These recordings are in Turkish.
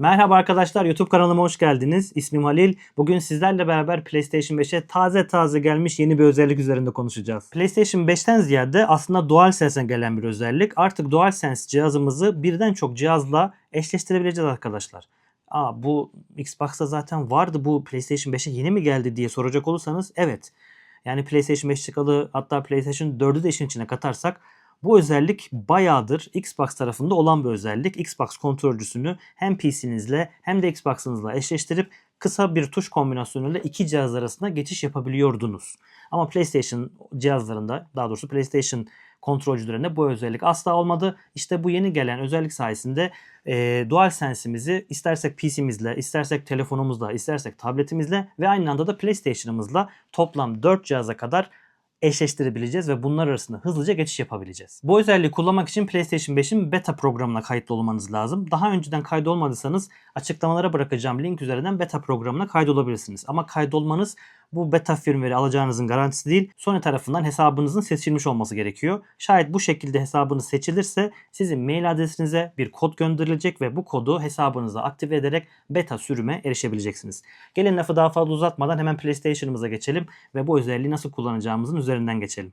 Merhaba arkadaşlar YouTube kanalıma hoş geldiniz. İsmim Halil. Bugün sizlerle beraber PlayStation 5'e taze taze gelmiş yeni bir özellik üzerinde konuşacağız. PlayStation 5'ten ziyade aslında DualSense'e gelen bir özellik. Artık DualSense cihazımızı birden çok cihazla eşleştirebileceğiz arkadaşlar. Aa bu Xbox'ta zaten vardı bu PlayStation 5'e yeni mi geldi diye soracak olursanız evet. Yani PlayStation 5 çıkalı hatta PlayStation 4'ü de işin içine katarsak bu özellik bayağıdır Xbox tarafında olan bir özellik. Xbox kontrolcüsünü hem PC'nizle hem de Xbox'ınızla eşleştirip kısa bir tuş kombinasyonuyla iki cihaz arasında geçiş yapabiliyordunuz. Ama PlayStation cihazlarında daha doğrusu PlayStation kontrolcülerinde bu özellik asla olmadı. İşte bu yeni gelen özellik sayesinde e, DualSense'imizi istersek PC'mizle, istersek telefonumuzla, istersek tabletimizle ve aynı anda da PlayStation'ımızla toplam 4 cihaza kadar eşleştirebileceğiz ve bunlar arasında hızlıca geçiş yapabileceğiz. Bu özelliği kullanmak için PlayStation 5'in beta programına kayıtlı olmanız lazım. Daha önceden kaydolmadıysanız açıklamalara bırakacağım link üzerinden beta programına kaydolabilirsiniz. Ama kaydolmanız bu beta firmware alacağınızın garantisi değil. Sony tarafından hesabınızın seçilmiş olması gerekiyor. Şayet bu şekilde hesabınız seçilirse sizin mail adresinize bir kod gönderilecek ve bu kodu hesabınıza aktive ederek beta sürüme erişebileceksiniz. Gelin lafı daha fazla uzatmadan hemen PlayStation'ımıza geçelim ve bu özelliği nasıl kullanacağımızın üzerinden geçelim.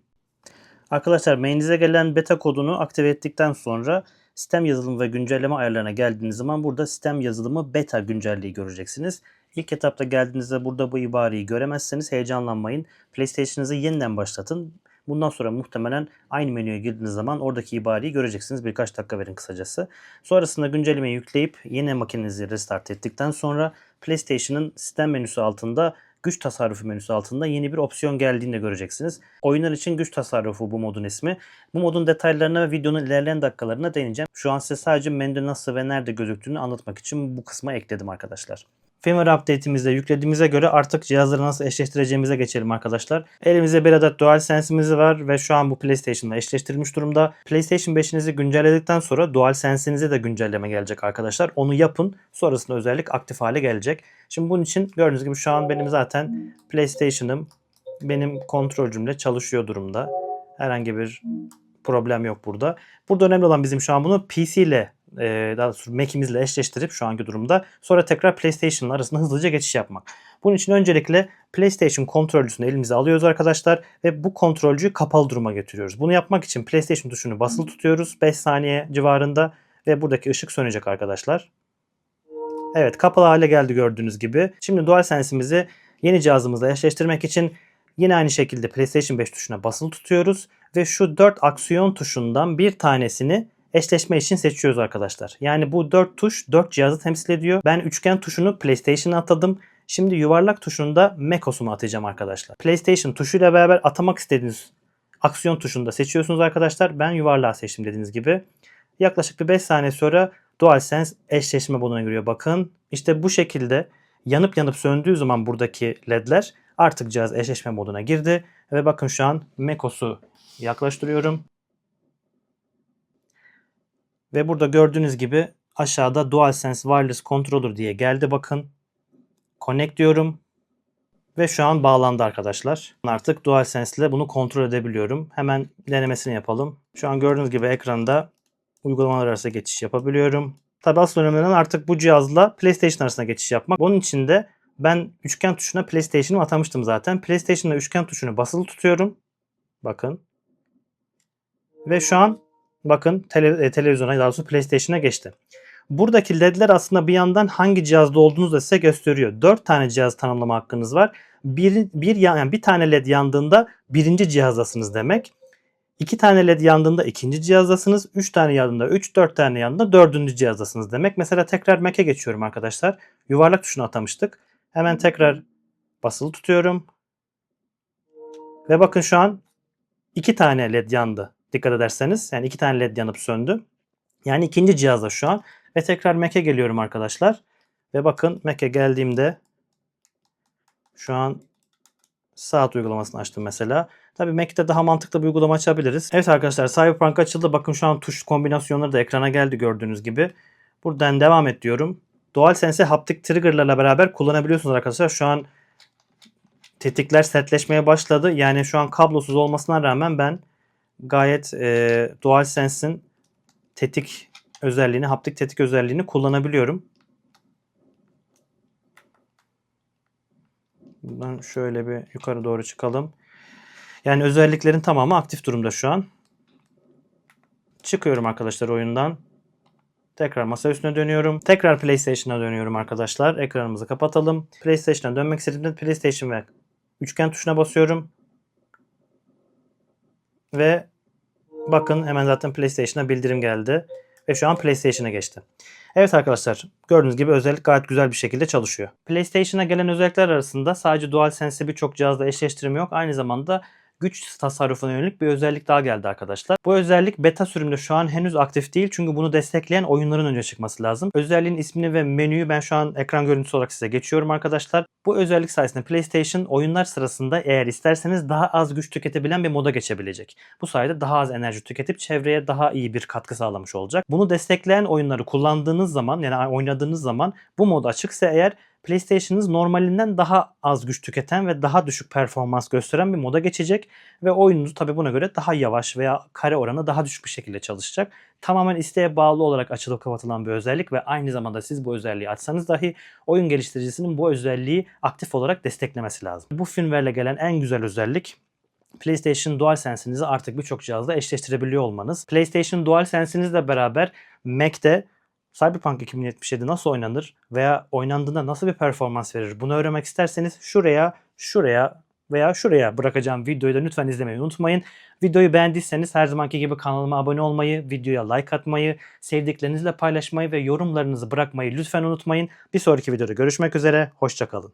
Arkadaşlar mailinize gelen beta kodunu aktive ettikten sonra sistem yazılımı ve güncelleme ayarlarına geldiğiniz zaman burada sistem yazılımı beta güncelliği göreceksiniz. İlk etapta geldiğinizde burada bu ibareyi göremezseniz heyecanlanmayın. PlayStation'ınızı yeniden başlatın. Bundan sonra muhtemelen aynı menüye girdiğiniz zaman oradaki ibareyi göreceksiniz. Birkaç dakika verin kısacası. Sonrasında güncellemeyi yükleyip yeni makinenizi restart ettikten sonra PlayStation'ın sistem menüsü altında güç tasarrufu menüsü altında yeni bir opsiyon geldiğini göreceksiniz. Oyunlar için güç tasarrufu bu modun ismi. Bu modun detaylarına ve videonun ilerleyen dakikalarına değineceğim. Şu an size sadece menü nasıl ve nerede gözüktüğünü anlatmak için bu kısma ekledim arkadaşlar. Firmware update'imizde yüklediğimize göre artık cihazları nasıl eşleştireceğimize geçelim arkadaşlar. Elimizde bir adet DualSense'imiz var ve şu an bu PlayStation'la eşleştirilmiş durumda. PlayStation 5'inizi güncelledikten sonra DualSense'inize de güncelleme gelecek arkadaşlar. Onu yapın. Sonrasında özellik aktif hale gelecek. Şimdi bunun için gördüğünüz gibi şu an benim zaten PlayStation'ım benim kontrolcümle çalışıyor durumda. Herhangi bir problem yok burada. Burada önemli olan bizim şu an bunu PC ile e, daha doğrusu Mac'imizle eşleştirip şu anki durumda sonra tekrar PlayStation arasında hızlıca geçiş yapmak. Bunun için öncelikle PlayStation kontrolcüsünü elimize alıyoruz arkadaşlar ve bu kontrolcüyü kapalı duruma getiriyoruz. Bunu yapmak için PlayStation tuşunu basılı tutuyoruz 5 saniye civarında ve buradaki ışık sönecek arkadaşlar. Evet kapalı hale geldi gördüğünüz gibi. Şimdi DualSense'imizi yeni cihazımızla eşleştirmek için yine aynı şekilde PlayStation 5 tuşuna basılı tutuyoruz ve şu 4 aksiyon tuşundan bir tanesini eşleşme için seçiyoruz arkadaşlar. Yani bu 4 tuş 4 cihazı temsil ediyor. Ben üçgen tuşunu PlayStation'a atadım. Şimdi yuvarlak tuşunu da macOS'uma atacağım arkadaşlar. PlayStation tuşuyla beraber atamak istediğiniz aksiyon tuşunu da seçiyorsunuz arkadaşlar. Ben yuvarlağı seçtim dediğiniz gibi. Yaklaşık bir 5 saniye sonra DualSense eşleşme moduna giriyor. Bakın işte bu şekilde yanıp yanıp söndüğü zaman buradaki ledler artık cihaz eşleşme moduna girdi. Ve bakın şu an macOS'u yaklaştırıyorum. Ve burada gördüğünüz gibi aşağıda DualSense Wireless Controller diye geldi bakın. Connect diyorum. Ve şu an bağlandı arkadaşlar. Artık DualSense ile bunu kontrol edebiliyorum. Hemen denemesini yapalım. Şu an gördüğünüz gibi ekranda uygulamalar arasında geçiş yapabiliyorum. Tabi asıl önemli olan artık bu cihazla PlayStation arasında geçiş yapmak. Bunun için de ben üçgen tuşuna PlayStation'ı atamıştım zaten. PlayStation'da üçgen tuşunu basılı tutuyorum. Bakın. Ve şu an bakın tele, e, televizyona daha doğrusu PlayStation'a geçti. Buradaki ledler aslında bir yandan hangi cihazda olduğunuzu da size gösteriyor. 4 tane cihaz tanımlama hakkınız var. Bir, bir, yani bir tane led yandığında birinci cihazdasınız demek. 2 tane led yandığında ikinci cihazdasınız. 3 tane yandığında 3, 4 tane yandığında dördüncü cihazdasınız demek. Mesela tekrar Mac'e geçiyorum arkadaşlar. Yuvarlak tuşunu atamıştık. Hemen tekrar basılı tutuyorum. Ve bakın şu an 2 tane led yandı. Dikkat ederseniz. Yani 2 tane led yanıp söndü. Yani ikinci cihazda şu an. Ve tekrar Mac'e geliyorum arkadaşlar. Ve bakın Mac'e geldiğimde şu an saat uygulamasını açtım mesela. Tabi Mac'te daha mantıklı bir uygulama açabiliriz. Evet arkadaşlar Cyberpunk açıldı. Bakın şu an tuş kombinasyonları da ekrana geldi gördüğünüz gibi. Buradan devam et diyorum. DualSense'i haptik trigger'larla beraber kullanabiliyorsunuz arkadaşlar. Şu an tetikler sertleşmeye başladı. Yani şu an kablosuz olmasına rağmen ben gayet e, DualSense'in tetik özelliğini, haptik tetik özelliğini kullanabiliyorum. Buradan şöyle bir yukarı doğru çıkalım. Yani özelliklerin tamamı aktif durumda şu an. Çıkıyorum arkadaşlar oyundan. Tekrar masa üstüne dönüyorum. Tekrar PlayStation'a dönüyorum arkadaşlar. Ekranımızı kapatalım. PlayStation'a dönmek istediğimde PlayStation ve üçgen tuşuna basıyorum. Ve bakın hemen zaten PlayStation'a bildirim geldi. Ve şu an PlayStation'a geçti. Evet arkadaşlar gördüğünüz gibi özellik gayet güzel bir şekilde çalışıyor. PlayStation'a gelen özellikler arasında sadece DualSense'le birçok cihazla eşleştirme yok. Aynı zamanda güç tasarrufuna yönelik bir özellik daha geldi arkadaşlar. Bu özellik beta sürümde şu an henüz aktif değil çünkü bunu destekleyen oyunların önce çıkması lazım. Özelliğin ismini ve menüyü ben şu an ekran görüntüsü olarak size geçiyorum arkadaşlar. Bu özellik sayesinde PlayStation oyunlar sırasında eğer isterseniz daha az güç tüketebilen bir moda geçebilecek. Bu sayede daha az enerji tüketip çevreye daha iyi bir katkı sağlamış olacak. Bunu destekleyen oyunları kullandığınız zaman yani oynadığınız zaman bu mod açıksa eğer PlayStation'ınız normalinden daha az güç tüketen ve daha düşük performans gösteren bir moda geçecek ve oyununuz tabi buna göre daha yavaş veya kare oranı daha düşük bir şekilde çalışacak. Tamamen isteğe bağlı olarak açılıp kapatılan bir özellik ve aynı zamanda siz bu özelliği açsanız dahi oyun geliştiricisinin bu özelliği aktif olarak desteklemesi lazım. Bu firmware'le gelen en güzel özellik PlayStation DualSense'inizi artık birçok cihazla eşleştirebiliyor olmanız. PlayStation DualSense'inizle beraber Mac'te Cyberpunk 2077 nasıl oynanır veya oynandığında nasıl bir performans verir bunu öğrenmek isterseniz şuraya, şuraya veya şuraya bırakacağım videoyu da lütfen izlemeyi unutmayın. Videoyu beğendiyseniz her zamanki gibi kanalıma abone olmayı, videoya like atmayı, sevdiklerinizle paylaşmayı ve yorumlarınızı bırakmayı lütfen unutmayın. Bir sonraki videoda görüşmek üzere, hoşçakalın.